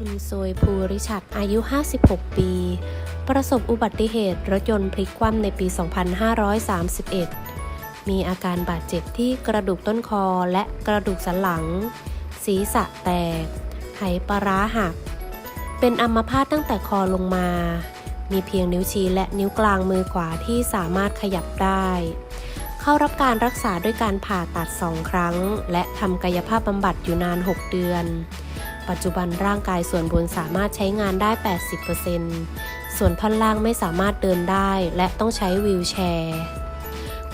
คุณโซยภูริชัดอายุ 56 ปี ประสบอุบัติเหตุรถยนต์พลิกคว่ำในปี 2531 มีอาการบาดเจ็บที่กระดูกต้นคอและกระดูกสันหลัง ศีรษะแตก ไหปลาร้าหัก เป็นอัมพาตตั้งแต่คอลงมา มีเพียงนิ้วชี้และนิ้วกลางมือขวาที่สามารถขยับได้ เข้ารับการรักษาด้วยการผ่าตัดสองครั้ง และทำกายภาพบำบัดอยู่นาน 6 เดือน ปัจจุบันร่างกายส่วนบนสามารถใช้งานได้ 80%ส่วนท่อนล่างไม่สามารถเดินได้และต้องใช้วีลแชร์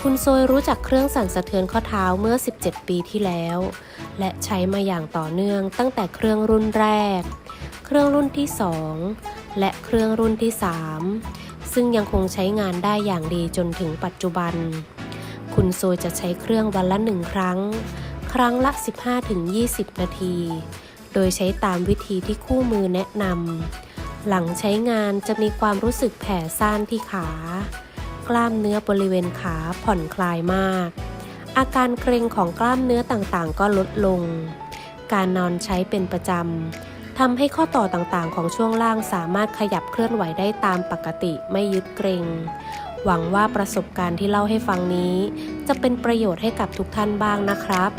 คุณโซยรู้จักเครื่องสั่นสะเทือนข้อเท้าเมื่อ 17 ปีที่แล้ว และใช้มาอย่างต่อเนื่องตั้งแต่เครื่องรุ่นแรก เครื่องรุ่นที่ 2 และเครื่องรุ่นที่ 3 ซึ่งยังคงใช้งานได้อย่างดีจนถึงปัจจุบัน คุณโซยจะใช้เครื่องวันละหนึ่งครั้ง ครั้งละ 15-20 นาที โดยใช้ตามวิธีที่คู่มือแนะนำ หลังใช้งานจะมีความรู้สึกแผ่ซ่านที่ขา กล้ามเนื้อบริเวณขาผ่อนคลายมาก อาการเกร็งของกล้ามเนื้อต่างๆ ก็ลดลง การนอนใช้เป็นประจำทำให้ข้อต่อต่างๆ ของช่วงล่างสามารถขยับเคลื่อนไหวได้ตามปกติไม่ยึดเกร็งหวังว่าประสบการณ์ที่เล่าให้ฟังนี้ จะเป็นประโยชน์ให้กับทุกท่านบ้างนะครับ